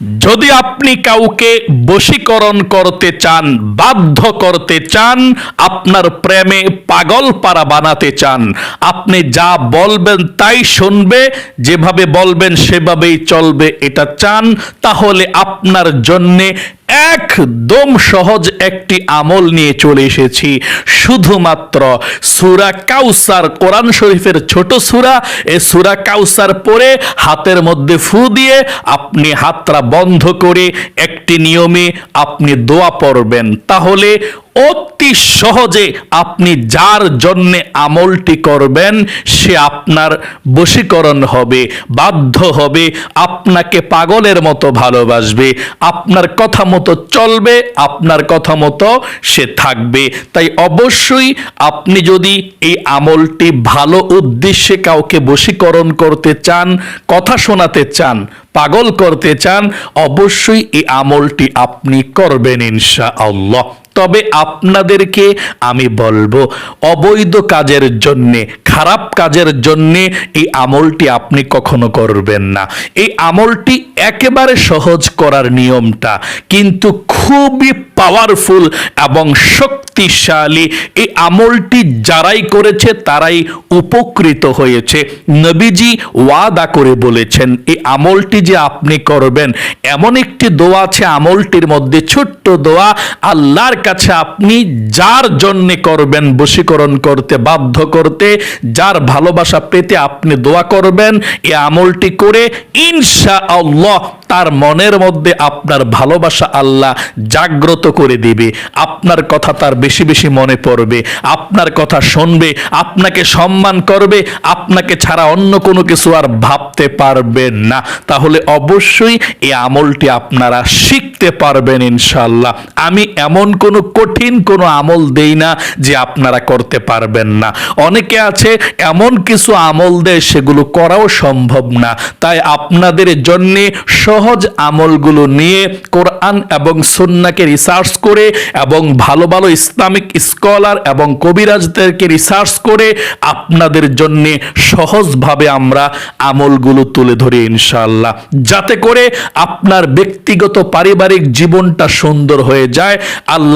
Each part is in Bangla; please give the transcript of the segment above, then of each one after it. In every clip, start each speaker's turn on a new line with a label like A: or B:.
A: যদি আপনি কাউকে বশীকরণ করতে চান, বাধ্য করতে চান, আপনার প্রেমে পাগল পাড়া বানাতে চান, আপনি যা বলবেন তাই শুনবে, যেভাবে বলবেন সেভাবেই চলবে এটা চান, তাহলে আপনার জন্যে একদম সহজ একটি আমল নিয়ে চলে এসেছি। শুধুমাত্র সুরা কাউসার, কোরআন শরীফের ছোট সুরা, এ সুরা কাউসার পরে হাতের মধ্যে ফু দিয়ে আপনি হাতটা বন্ধ করে একটি নিয়মে আপনি দোয়া পড়বেন। তাহলে অতি সহজে আপনি যার জন্য আমলটি করবেন, সে আপনার বশীকরণ হবে, বাধ্য হবে, আপনাকে পাগলের মতো ভালোবাসবে, আপনার কথা মতো চলবে, আপনার কথা মতো সে থাকবে। তাই অবশ্যই আপনি যদি এই আমলটি ভালো উদ্দেশ্যে কাউকে বশীকরণ করতে চান, কথা শোনাতে চান, পাগল করতে চান, অবশ্যই এই আমলটি আপনি করবেন ইনশা আল্লাহ তবে আপনাদেরকে আমি বলব, অবৈধ কাজের জন্যে, খারাপ কাজের জন্যে এই আমলটি আপনি কখনো করবেন না। এই আমলটি একেবারে সহজ করার নিয়মটা, কিন্তু খুবই পাওয়ারফুল এবং শক্তিশালী এই আমলটি যারাই করেছে তারাই উপকৃত হয়েছে। নবীজি ওয়াদা করে বলেছেন, এই আমলটি যে আপনি করবেন, এমন একটি দোয়া আছে, আমলটির মধ্যে ছোট্ট দোয়া আল্লাহর কাছে আপনি যার জন্যে করবেন বশীকরণ করতে বাধ্য করতে, যার ভালোবাসা পেতে আপনি দোয়া করবেন এই আমলটি করে ইনশা আল্লাহ তার মনের মধ্যে আপনার ভালোবাসা আল্লাহ জাগ্রত করে দিবে। আপনার কথা তার বেশি বেশি মনে পড়বে, আপনার কথা শুনবে, আপনাকে সম্মান করবে, আপনাকে ছাড়া অন্য কোনো কিছু আর ভাবতে পারবেন না। তাহলে অবশ্যই এই আমলটি আপনারা শিখতে পারবেন ইনশাল্লাহ আমি এমন কোনো কঠিন কোনো আমল দেই না যে আপনারা করতে পারবেন না। অনেকে আছে, এমন কিছু আমল দেয় সেগুলো করাও সম্ভব না। তাই আপনাদের জন্যে সহজ আমলগুলো নিয়ে কোরআন এবং সুন্নাকে রিসার্চ করে এবং ভালো ভালো ইসলামিক স্কলার এবং কবিরাজদেরকে রিসার্চ করে আপনাদের জন্য সহজভাবে আমরা আমলগুলো তুলে ধরি ইনশাআল্লাহ। যাতে করে আপনার ব্যক্তিগত পারিবারিক জীবনটা সুন্দর হয়ে যায়।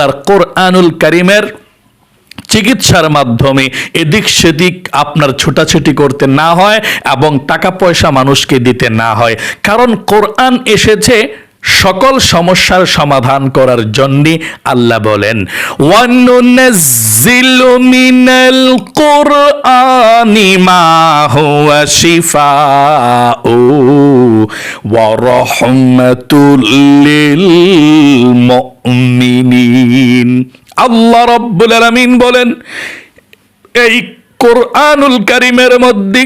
A: আল্লাহর কোরআনুল করিমের চিকিৎসার মাধ্যমে এদিক সেদিক আপনার ছোটাছুটি করতে না হয় এবং টাকা পয়সা মানুষকে দিতে না হয়। কারণ কোরআন এসেছে সকল সমস্যার সমাধান করার জন্য আল্লাহ বলেন মিনাল কুরআনি মা হুয়া শিফাউ ওয়া রাহমাতুল লিল আল্লাহ রব্বুল আলামিন বলেন, এই কোরআনুল কারিমের মধ্যে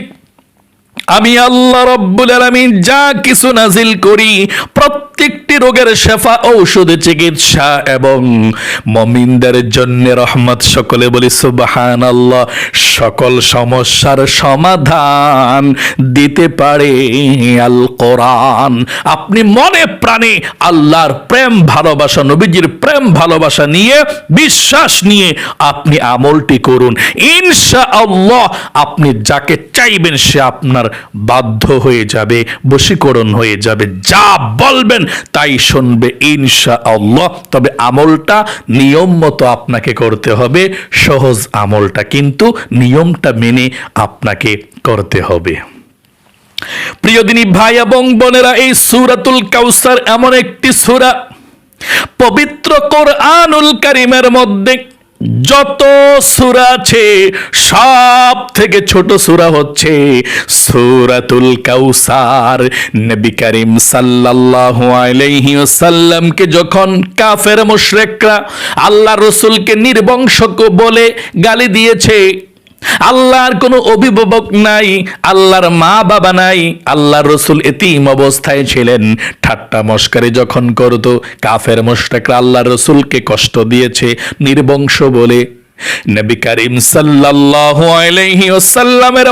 A: আমি আল্লাহ রব্বুল আলামিন যা কিছু নাজিল করি প্রত্যেকটি রোগের শেফা, ঔষধ চিকিৎসা এবং মমিনদের জন্য রহমত। সকলে বলি সুবাহান আল্লাহ সকল সমস্যার সমাধান দিতে পারে আল কোরআন। আপনি মনে প্রাণে আল্লাহর প্রেম, ভালোবাসা, নবীজির প্রেম, ভালোবাসা নিয়ে, বিশ্বাস নিয়ে আপনি আমলটি করুন। ইনশা আল্লাহ আপনি যাকে চাইবেন সে আপনার বাধ্য হয়ে যাবে, বশীকরণ হয়ে যাবে। যা বলবেন তাই শুনবে ইনশা আল্লাহ তবে আমলটা নিয়ম মতো আপনাকে করতে হবে, সহজ আমলটা কিন্তু নিয়মটা মেনে আপনাকে করতে হবে। প্রিয় দিনী ভাই এবং বোনেরা, এই সুরাতুল কাউসার এমন একটি সুরা, পবিত্র কোরআনুল কারিমের মধ্যে যত সুরা আছে সব থেকে ছোট সুরা হচ্ছে সুরাতুল কাউসার। নবী করিম সাল্লাল্লাহু আলাইহি ওয়াসাল্লামকে যখন কাফের মুশরিকরা আল্লাহ রসুলকে নির্বংশক বলে গালি দিয়েছে আল্লাহর কোনো অভিভাবক নাই, আল্লাহর মা বাবা নাই, আল্লাহর রসুল এতিম অবস্থায় ছিলেন। ঠাট্টা মস্কারি যখন করত, কাফের মোশরেকরা আল্লাহর রসুলকে কষ্ট দিয়েছে, নির্বংশ বলে।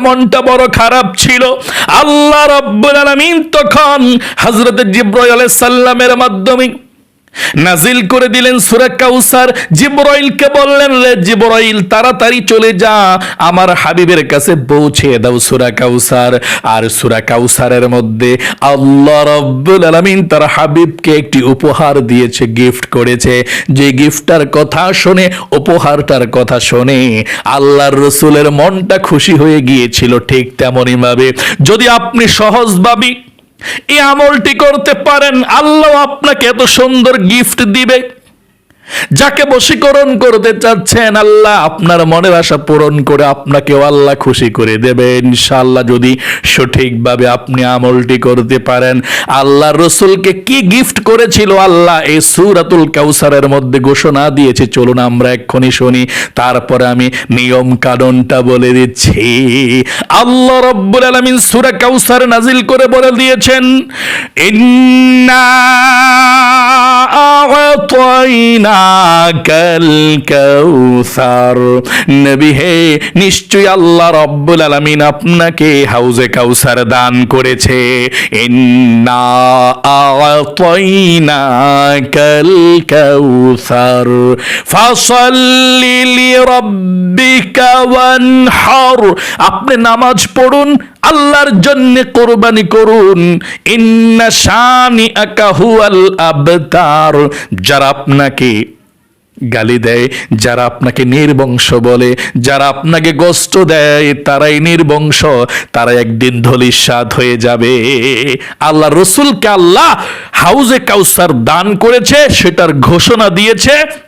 A: মনটা বড় খারাপ ছিল। আল্লাহ রাব্বুল আলামিন তখন হযরত জিবরাইল সালামের মাধ্যমে নাজিল করে দিলেন সুরা কাউসার। জিব্রাইলকে বললেন, রে জিব্রাইল, তাড়াতাড়ি চলে যা। আমার হাবিবের কাছে পৌঁছে দাও সুরা কাউসার। আর সুরা কাউসারের মধ্যে আল্লাহ রাব্বুল আলামিন তার হাবিবকে একটি উপহার দিয়েছে গিফট করেছে। যে গিফটটার কথা শুনে, উপহারটার কথা শুনে আল্লাহর রসুলের মনটা খুশি হয়ে গিয়েছিল ঠিক তেমনই ভাবে। যদি আপনি সহজভাবে এই আমলটি করতে পারেন আল্লাহ আপনাকে এত সুন্দর গিফট দিবে। যাকে বশীকরণ করতে চাচ্ছেন আল্লাহ, আপনার মনের আশা পূরণ করে আপনাকেও আল্লাহ খুশি করে দেবে। ইনশাআল্লাহ যদি সঠিকভাবে আপনি আমলটি করতে পারেন, আল্লাহ রসুলকে কি গিফট করেছিল আল্লাহ, এই সুরাতুল কাউসারের মধ্যে ঘোষণা দিয়েছে। চলুন আমরা এক্ষুনি শুনি, তারপরে আমি নিয়ম কানুনটা বলে দিচ্ছি। আল্লাহ রব্বুল আলামিন সূরা কাউসার নাজিল করে বলে দিয়েছেন, ইন্না আ'তাইনাকাল কাউসার। নবী হে, নিশ্চয়ই আল্লাহ রব্বুল আলামিন আপনাকে হাউজে কাউসার দান করেছে। ইন্না আ'তাইনাকাল কাউসার। ফাসাল্লি লিরাব্বিকা ওয়ানহার। আপনি নামাজ পড়ুন, আল্লাহর জন্য কোরবানি করুন। ইন্না শানি আকাহুয়াল আবতার। যারা আপনাকে গালি দেয়, যারা আপনাকে নির্বংশ বলে, যারা আপনাকে গোস্ত দেয়, তারাই নির্বংশ, তারা একদিন ধলিস্বাদ হয়ে যাবে। আল্লাহ রসুলকে আল্লাহ হাউজে কাউসার দান করেছে, সেটার ঘোষণা দিয়েছে।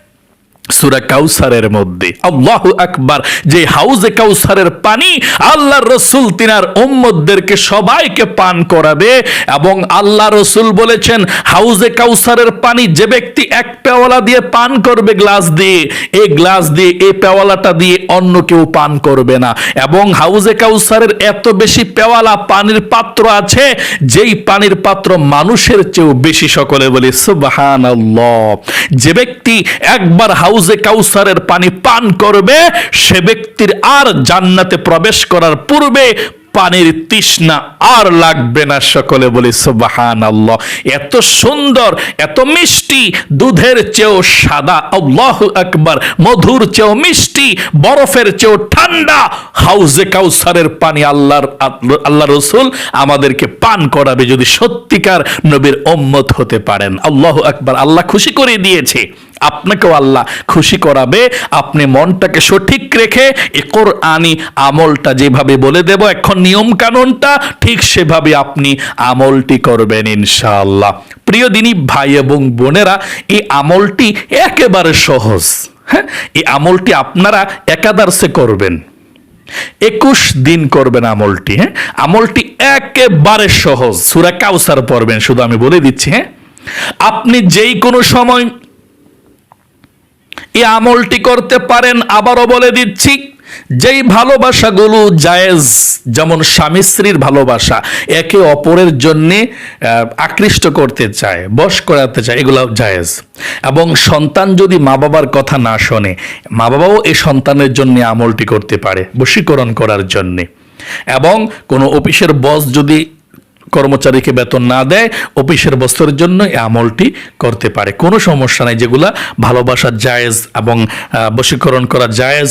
A: সুরা কাউসারের মধ্যে। আল্লাহ আকবার, যে হাউজে কাউসারের পানি আল্লাহ রসুল তিনার উম্মদদেরকে সবাইকে পান করাবে এবং আল্লাহ রসুল বলেছেন, হাউজে কাউসারের পানি যে ব্যক্তি এক পেওয়ালা দিয়ে পান করবে গ্লাস দিয়ে এই গ্লাস দিয়ে এই পেওয়ালাটা দিয়ে অন্য কেউ পান করবে না। এবং হাউজে কাউসারের এত বেশি পেওয়ালা পানির পাত্র আছে, যেই পানির পাত্র মানুষের চেয়েও বেশি সকলে বলি সুবাহান যে ব্যক্তি একবার হাউজে কাউসারের পানি পান করবে, সে ব্যক্তির আর জান্নাতে প্রবেশ করার পূর্বে পানির তৃষ্ণা আর লাগবে না। সকলে বলি সুবাহান আল্লাহ এত সুন্দর, এত মিষ্টি, দুধের চেয়েও সাদা, আল্লাহ আকবার, মধুর চেয়েও মিষ্টি, বরফের চেয়েও ঠান্ডা, হাউজে কাউসারের পানি আল্লাহর আল্লাহ রসুল আমাদেরকে পান করাবে যদি সত্যিকার নবীর ওম্মত হতে পারেন। আল্লাহ আকবার, আল্লাহ খুশি করে দিয়েছে। আপনাকেও আল্লাহ খুশি করাবে। আপনি মনটাকে সঠিক রেখে এ কোরআনি আমলটা যেভাবে বলে দেব, এখন নিয়ম কানুনটা ঠিক সেভাবে আপনি আমলটি করবেন ইনশাআল্লাহ। প্রিয় দিনী ভাই এবং বোনেরা, এই আমলটি একেবারে সহজ। হ্যাঁ এই আমলটি আপনারা একাদার্সে করবেন। একুশ দিন করবেন আমলটি হ্যাঁ? আমলটি একেবারে সহজ। সুরা কাউসার পড়বেন, শুধু আমি বলে দিচ্ছি হ্যাঁ? আপনি যেই কোনো সময় এই আমলটি করতে পারেন, আবারও বলে দিচ্ছি, যেই ভালোবাসাগুলো জায়েজ, যেমন স্বামী স্ত্রীর ভালোবাসা, একে অপরের জন্য আকৃষ্ট করতে চায়, বশ করাতে চায়, এগুলো জায়েজ। এবং সন্তান যদি মা বাবার কথা না শোনে মা বাবাও এই সন্তানের জন্য আমলটি করতে পারে, বশীকরণ করার জন্যে। এবং কোনো অফিসের বস যদি কর্মচারীকে বেতন না দেয়, অফিসের বস্তুর জন্য এই আমলটি করতে পারে। কোনো সমস্যা নাই, যেগুলা ভালোবাসার জায়েজ এবং বশীকরণ করা জায়েজ,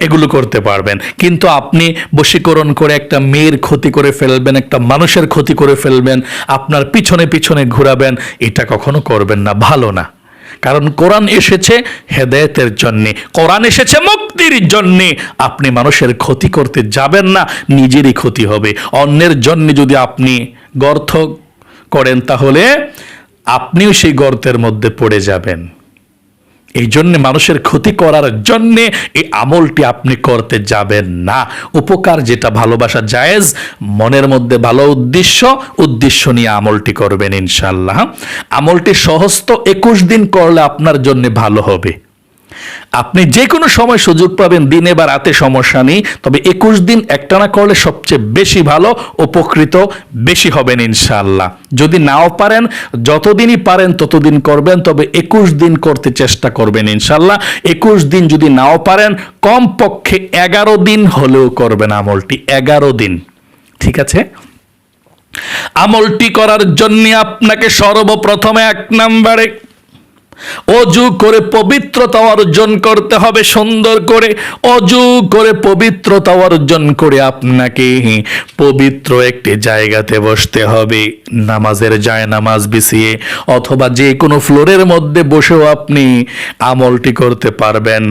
A: এগুলো করতে পারবেন। কিন্তু আপনি বশীকরণ করে একটা মেয়ের ক্ষতি করে ফেলবেন, একটা মানুষের ক্ষতি করে ফেলবেন, আপনার পিছনে পিছনে ঘোরাবেন, এটা কখনো করবেন না, ভালো না। কারণ কোরআন এসেছে হেদায়েতের জন্যে, কোরআন এসেছে মুক্তির জন্যে। আপনি মানুষের ক্ষতি করতে যাবেন না, নিজেরই ক্ষতি হবে। অন্যের জন্য যদি আপনি গর্ত করেন, তাহলে আপনিও সেই গর্তের মধ্যে পড়ে যাবেন। এই জন্য মানুষের ক্ষতি করার জন্যে এই আমলটি আপনি করতে যাবেন না। উপকার যেটা ভালোবাসা জায়েজ, মনের মধ্যে ভালো উদ্দেশ্য উদ্দেশ্য নিয়ে আমলটি করবেন ইনশাল্লাহ আমলটি সহস্ত একুশ দিন করলে আপনার জন্য ভালো হবে। আপনি যে কোনো সময় সুযোগ পাবেন, দিনে বা রাতে সমস্যা নেই, তবে একুশ দিন একটানা করলে সবচেয়ে বেশি ভালো, উপকৃত বেশি হবেন ইনশাআল্লাহ। যদি নাও পারেন, যতদিনই পারেন ততদিন করবেন, তবে একুশ দিন করতে চেষ্টা করবেন ইনশাল্লাহ একুশ দিন যদি নাও পারেন, কমপক্ষে এগারো দিন হলেও করবেন আমলটি, এগারো দিন। ঠিক আছে? আমলটি করার জন্য আপনাকে সর্বপ্রথমে এক নম্বরে অজু করে পবিত্রতা অর্জন করতে হবে, সুন্দর করে। অজু করে পবিত্রতা অর্জন করে আপনাকে পবিত্র একটি জায়গাতে বসতে হবে। নামাজের যায় নামাজ বিছিয়ে অথবা যে কোনো ফ্লোরের মধ্যে বসেও আপনি আমলটি করতে পারবেন।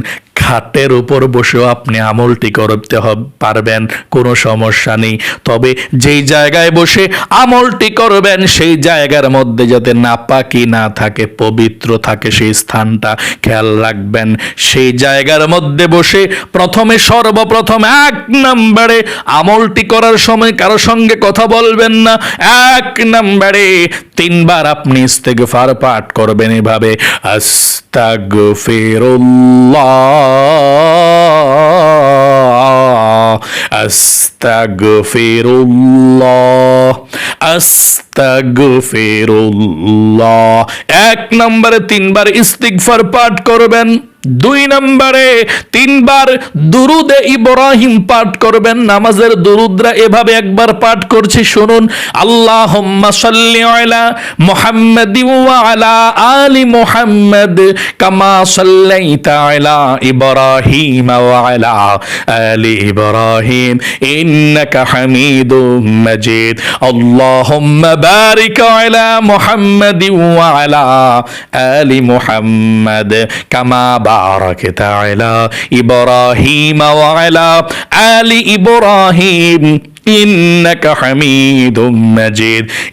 A: খাটের উপর বসেও আপনি আমলটি করতে পারবেন, কোনো সমস্যা নেই। তবে যেই জায়গায় বসে আমলটি করবেন, সেই জায়গার মধ্যে যাতে নাপাকি না থাকে, পবিত্র থাকে সেই স্থানটা, খেয়াল রাখবেন। সেই জায়গার মধ্যে বসে প্রথমে সর্বপ্রথম এক নম্বরে আমলটি করার সময় কারও সঙ্গে কথা বলবেন না, এক নম্বরে তিনবার আপনি ইস্তেগফার পাঠ করবেন এভাবে। আস্তাগফিরুল্লাহ। আস্তাগফিরুল্লাহ আস্তাগফিরুল্লাহ। এক নম্বরে তিনবার ইস্তিগফার পাঠ করবেন। দুই নম্বরে, তিনবার দুরুদে ইব্রাহিম পাঠ করবেন, নামাজের দুরুদরা এভাবে একবার পাঠ করছি, শুনুন সাল্লি আলা মুহাম্মাদ আলা আলি মুহাম্মাদ কামা সাল্লাইতা আলা ইব্রাহিম আলা আলি ইব্রাহিম, ইন্নাকা হামিদুম মাজিদ। আল্লাহুম্মা বারিক আলা মুহাম্মাদ আলা আলি মুহাম্মাদ কামা ইব্রাহিম আলি ইব্রাহিম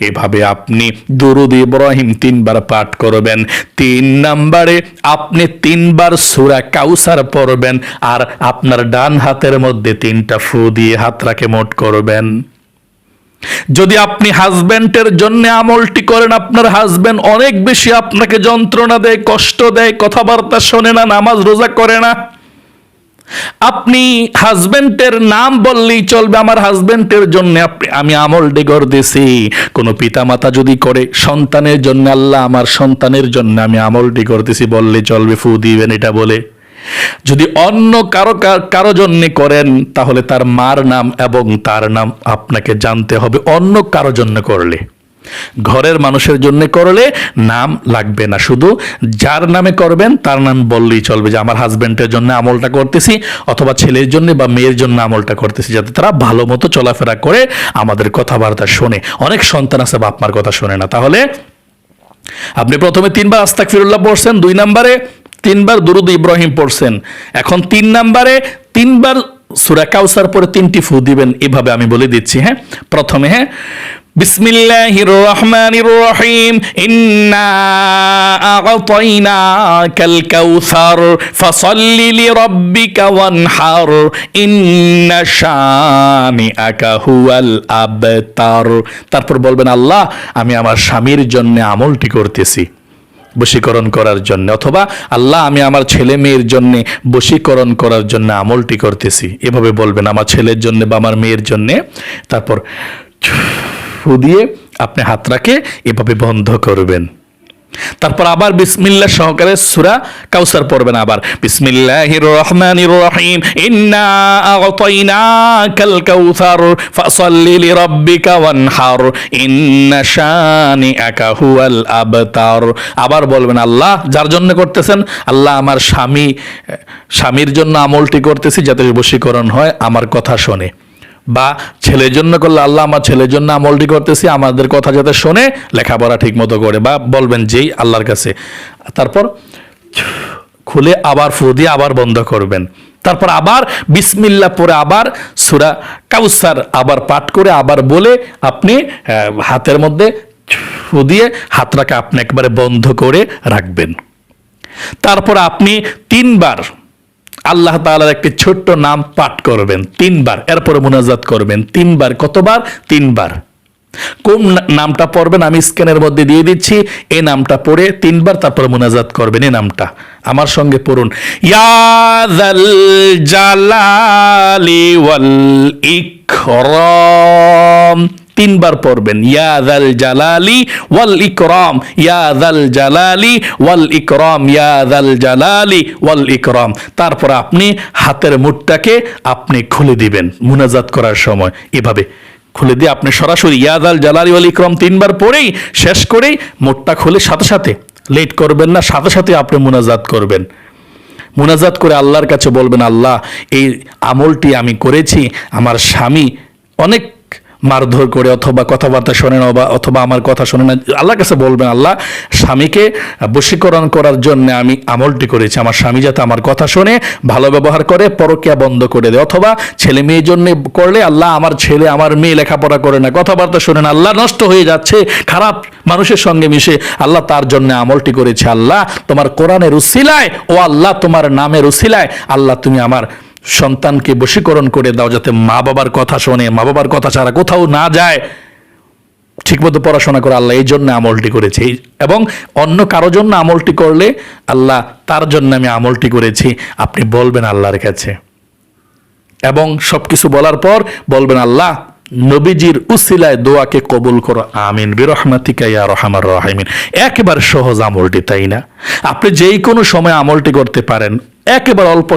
A: এভাবে আপনি দুরুদ ইব্রাহিম তিনবার পাঠ করবেন, তিন নাম্বারে আপনি তিনবার সূরা কাউসার পড়বেন, আর আপনার ডান হাতের মধ্যে তিনটা ফু দিয়ে হাত রাখে মোট করবেন। যদি আপনি হাজব্যান্ডের জন্য আমলটি করেন, আপনার হাজব্যান্ড অনেক বেশি আপনাকে যন্ত্রণা দেয়, কষ্ট দেয়, কথাবার্তা শোনে না, নামাজ রোজা করে না। আপনি হাজবেন্ডের নাম বললেই চলবে, আমার হাজবেন্ডের জন্য আমি আমল ডেগর দিছি কোনো পিতামাতা যদি করে, সন্তানের জন্য আল্লাহ, আমার সন্তানের জন্য আমি আমল ডেগর দিছি বললে চলবে, ফু দিবেন এটা বলে। যদি অন্য কারও কারও জন্য করেন, তাহলে তার মার নাম এবং তার নাম আপনাকে জানতে হবে অন্য কারও জন্য করলে। ঘরের মানুষের জন্য করলে নাম লাগবে না। শুধু যার নামে করবেন, তার নাম বললেই চলবে যে, আমার হাজব্যান্ডের জন্য আমলটা করতেছি অথবা ছেলের জন্য বা মেয়ের জন্য আমলটা করতেছি, যাতে তারা ভালো মতো চলাফেরা করে আমাদের কথাবার্তা শোনে। অনেক সন্তান আছে বাপ মার কথা শোনে না। তাহলে আপনি প্রথমে তিনবার আস্তাক ফিরুল্লাহ পড়ছেন, দুই নম্বরে তিনবার দুরুদ ইব্রাহিম পড়ছেন। এখন তিন নাম্বারে তিনবার সুরা কাউসার পরে তিনটি ফু দিবেন, এভাবে আমি বলে দিচ্ছি হ্যাঁ? প্রথমে হ্যাঁ? বিসমিল্লাহির রহমানির রহিম ইন্না আ'তাইনাকাল কাউসার ফাসাল্লি লিরাব্বিকা ওয়ানহার, ইন্না শানিআকা হুয়াল আবতার। তারপর বলবেন, আল্লাহ, আমি আমার স্বামীর জন্য আমলটি করতেছি। বশীকরণ করার জন্য, অথবা আল্লাহ, আমি আমার ছেলে মেয়ের জন্য বশীকরণ করার জন্য আমলটি করতেছি। এভাবে বলবেন, আমার ছেলের জন্য বা আমার মেয়ের জন্য। তারপর দিয়ে আপনি হাতটাকে এভাবে বন্ধ করবেন। তারপর আবার বিসমিল্লাহ সহকারে সূরা কাউসার পড়বেন আবার। বিসমিল্লাহির রহমানির রহিম ইন্না আ'তাইনাকাল কাউসার ফাসাল্লি লিরাব্বিকা ওয়ানহার। ইন্না শানিআকা হুয়াল আবতার। আবার বলবেন, আল্লাহ যার জন্য করতেছেন, আল্লাহ আমার স্বামী, স্বামীর জন্য আমলটি করতেছি যাতে বশীকরণ হয়, আমার কথা শোনে। বা ছেলের জন্য করলে আল্লাহ আমার ছেলের জন্য আমলটি করতেছি, আমাদের কথা যাতে শোনে, লেখাপড়া ঠিক মতো করে বা বলবেন যেই আল্লাহর কাছে। তারপর খুলে আবার ফু দিয়ে আবার বন্ধ করবেন। তারপর আবার বিসমিল্লা পরে আবার সুরা কাউসার আবার পাঠ করে আবার বলে আপনি হাতের মধ্যে ফু দিয়ে হাতটাকে আপনি একবারে বন্ধ করে রাখবেন। তারপর আপনি তিনবার আল্লাহ তাআলার একটি ছোট্ট নাম পাঠ করবেন, তিনবার। এরপরে মুনাজাত করবেন, তিনবার। কতবার? তিনবার। কোন নামটা পড়বেন? আমি স্ক্যানের মধ্যে দিয়ে দিচ্ছি। এই নামটা পড়ে তিনবার, তারপর মুনাজাত করবেন এই নামটা। আমার সঙ্গে পড়ুন। ইয়াদাল জালালি ওয়াল ইকরাম। তিনবার পড়বেন ইয়াদাল জালালি ওয়াল ইকরাম ইয়াদাল জালালি ওয়াল ইকরাম ইয়াদাল জালালি ওয়াল ইকরাম। তারপর আপনি হাতের মুঠটাকে আপনি খুলে দিবেন মুনাজাত করার সময়। এভাবে খুলে দিয়ে আপনি সরাসরি ইয়াদাল জালালি ওয়াল ইকরাম তিনবার পড়েই, শেষ করেই মুঠটা খুলে সাথে সাথে, লেট করবেন না, সাথে সাথে আপনি মুনাজাত করবেন। মুনাজাত করে আল্লাহর কাছে বলবেন, আল্লাহ, এই আমলটি আমি করেছি, আমার স্বামী অনেক মারধর করে অথবা কথাবার্তা শোনে না বা অথবা আমার কথা শোনে না। আল্লাহর কাছে বলবেন, আল্লাহ, স্বামীকে বশীকরণ করার জন্য আমি আমলটি করেছি। আমার স্বামী যাতে আমার কথা শোনে, ভালো ব্যবহার করে, পরকিয়া বন্ধ করে দেয়। অথবা ছেলে মেয়ের জন্য করলে, আল্লাহ আমার ছেলে, আমার মেয়ে লেখাপড়া করে না। কথাবার্তা শোনে না। আল্লাহ নষ্ট হয়ে যাচ্ছে, খারাপ মানুষের সঙ্গে মিশে আল্লাহ তার জন্য আমলটি করেছে। আল্লাহ, তোমার কোরআনের উসিলায়, ও আল্লাহ তোমার নামের উসিলায়, আল্লাহ তুমি আমার সন্তানকে বশীকরণ করে দাও যাতে মা বাবার কথা শোনে মা বাবার কথা ছাড়া কোথাও না যায়। ঠিকমতো পড়াশোনা করে আল্লাহ এই জন্য আমলটি করেছে। এবং অন্য কারও জন্য আমলটি করলে আল্লাহ তার জন্য আমি আমলটি করেছি। আপনি বলবেন আল্লাহর কাছে। এবং সব কিছু বলার পর বলবেন, আল্লাহ, নবীজির উসিলায় দোয়াকে কবুল করো। আমিন। বিরহমাতিকা ইয়া রহমার রাহিমিন। একেবারে সহজ আমলটি, তাই না? আপনি যেই কোনো সময় আমলটি করতে পারেন একেবারে অল্প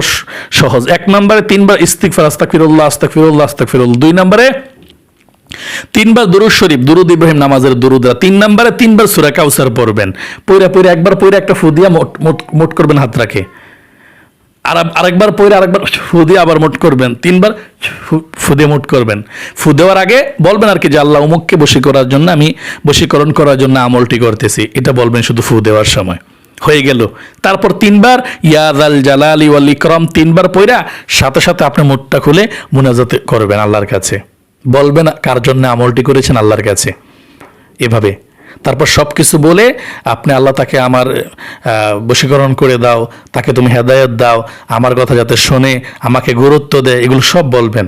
A: সহজ। এক নম্বরে তিনবার ইস্তিকফার আস্তাকফিরুল্লাহ আস্তাকফিরুল্লাহ আস্তাকফিরুল্লাহ দুই নম্বরে তিনবার দুরুদ শরীফ, দুরুদ ইব্রাহিম নামাজের দুরুদরা। তিন নম্বরে তিনবার সুরা কাউসার পড়বেন। পইরা পইরা একবার পইরা একটা ফুদিয়া মোট, মোট- করবেন হাত রাখে। আর আরেকবার পরে আরেকবার ফু দিয়ে আবার মোট করবেন। তিনবার ফু- ফু দিয়ে মোট করবেন। ফু দেওয়ার আগে বলবেন আর কি যে, আল্লাহ উমুককে বশী করার জন্য আমি বশীকরণ করার জন্য আমলটি করতেছি। এটা বলবেন শুধু ফু দেওয়ার সময়। হয়ে গেল। তারপর তিনবার ইয়াদ আল জালালি ওয়াল ইকরম, তিনবার পইরা সাথে সাথে আপনি মুখটা খুলে মুনাজাতে করবেন আল্লাহর কাছে। বলবেন কার জন্য আমলটি করেছেন আল্লাহর কাছে। এভাবে। তারপর সব কিছু বলে আপনি আল্লাহ তাকে আমার বশীকরণ করে দাও, তাকে তুমি হেদায়ত দাও, আমার কথা যাতে শোনে, আমাকে গুরুত্ব দেয় এগুলো সব বলবেন।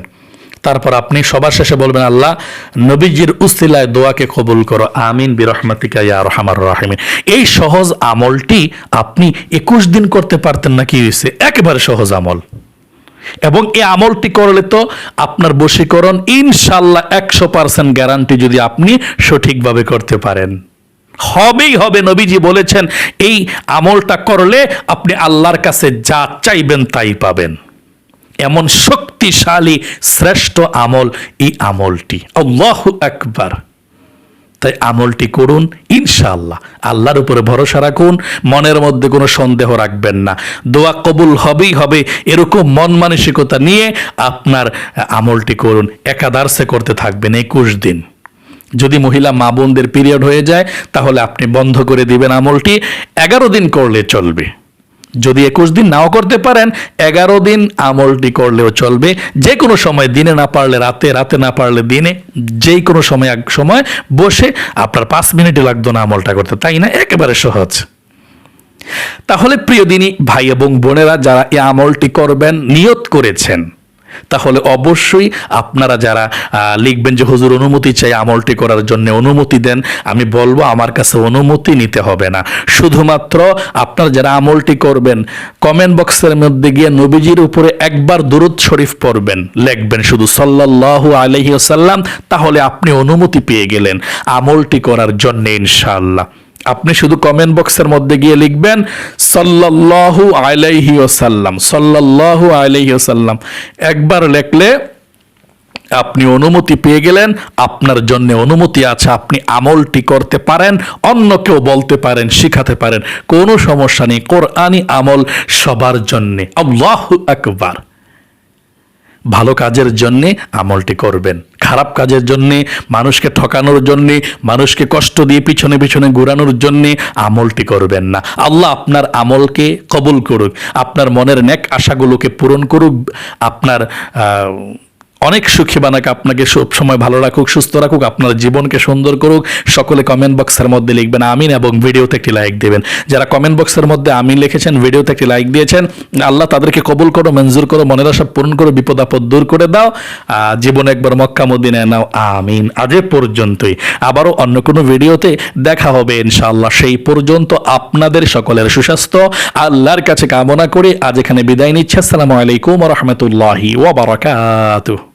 A: তারপর আপনি সবার শেষে বলবেন, আল্লাহ, নবীজির উস্তিলায় দোয়াকে কবুল করো। আমিন বিরহমাতিকা ইয়া রহমার রাহিমিন। এই সহজ আমলটি আপনি একুশ দিন করতে পারতেন না, কি হয়েছে? একেবারে সহজ আমল। এবং এই আমলটি করলে তো আপনার বশীকরণ ইনশাল্লাহ একশো পার্সেন্ট গ্যারান্টি যদি আপনি সঠিকভাবে করতে পারেন। হবেই হবে, নবীজি বলেছেন, এই আমলটা করলে আপনি আল্লাহর কাছে যা চাইবেন তাই পাবেন। এমন শক্তিশালী শ্রেষ্ঠ আমল, এই আমলটি। আল্লাহ একবার তাই আমলটি করুন, ইনশাআল্লাহ। আল্লাহর উপরে ভরসা রাখুন, মনের মধ্যে কোনো সন্দেহ রাখবেন না। দোয়া কবুল হবেই হবে, এরকম মন মানসিকতা নিয়ে আপনার আমলটি করুন। একাদার্সে করতে থাকবেন একুশ দিন। যদি মহিলা মা বোনদের পিরিয়ড হয়ে যায়, তাহলে আপনি বন্ধ করে দিবেন আমলটি। এগারো দিন করলে চলবে। যদি একুশ দিন নাও করতে পারেন, এগারো দিন আমলটি করলেও চলবে। যে কোনো সময় দিনে না পারলে রাতে রাতে না পারলে দিনে। যেই কোনো সময়, এক সময় বসে আপনার পাঁচ মিনিটে লাগতো না আমলটা করতে। তাই না? একেবারে সহজ। তাহলে প্রিয় দিনী, ভাই এবং বোনেরা যারা এই আমলটি করবেন, নিয়ত করেছেন তাহলে অবশ্যই আপনারা যারা লিখবেন যে, হুজুর, অনুমতি চাই আমলটি করার জন্য, অনুমতি দেন। আমি বলব, আমার কাছে অনুমতি নিতে হবে না। শুধুমাত্র আপনারা যারা আমলটি করবেন কমেন্ট বক্সের মধ্যে গিয়ে নবীজির উপরে একবার দুরুদ শরীফ পড়বেন, লিখবেন শুধু সাল্লাল্লাহু আলাইহি ওয়াসাল্লাম, তাহলে আপনি অনুমতি পেয়ে গেলেন আমলটি করার জন্য ইনশাআল্লাহ। আপনি শুধু কমেন্ট বক্সের মধ্যে গিয়ে লিখবেন, সাল্লাল্লাহু আলাইহি ওয়াসাল্লাম সাল্লাল্লাহু আলাইহি ওয়াসাল্লাম একবার লেখলে আপনি অনুমতি পেয়ে গেলেন, আপনার জন্য অনুমতি আছে, আপনি আমলটি করতে পারেন, অন্য কেউ বলতে পারেন, শিখাতে পারেন, কোনো সমস্যা নেই কোরআনি আমল সবার জন্যে, আল্লাহু আকবার। ভালো কাজের জন্যে আমলটি করবেন। খারাপ কাজের জন্যে, মানুষকে ঠকানোর জন্যে, মানুষকে কষ্ট দিয়ে পিছনে পিছনে ঘোরানোর জন্যে আমলটি করবেন না। আল্লাহ আপনার আমলকে কবুল করুক, আপনার মনের নেক আশাগুলোকে পূরণ করুক, আপনার অনেক সুখী বানাক, আপনাকে সব সময় ভালো রাখুক, সুস্থ রাখুক, আপনার জীবনকে সুন্দর করুক। সকলে কমেন্ট বক্সের মধ্যে লিখবেন আমিন এবং ভিডিওতে একটি লাইক দেবেন। যারা কমেন্ট বক্সের মধ্যে আমিন লিখেছেন, ভিডিওতে একটি লাইক দিয়েছেন, আল্লাহ তাদেরকে কবুল করো, মঞ্জুর করো, মনের আশা পূরণ করো, বিপদ আপদ দূর করে দাও। জীবনে একবার মক্কা, মদিনায় নাও, আমিন। আজ পর্যন্তই। আবারও অন্য কোনো ভিডিওতে দেখা হবে, ইনশাআল্লাহ। সেই পর্যন্ত আপনাদের সকলের সুস্বাস্থ্য, আল্লাহর কাছে কামনা করে। আজ এখানে বিদায় নিচ্ছে। আসসালামু আলাইকুম রহমতুল্লাহি ওয়া বারাকাতুহু।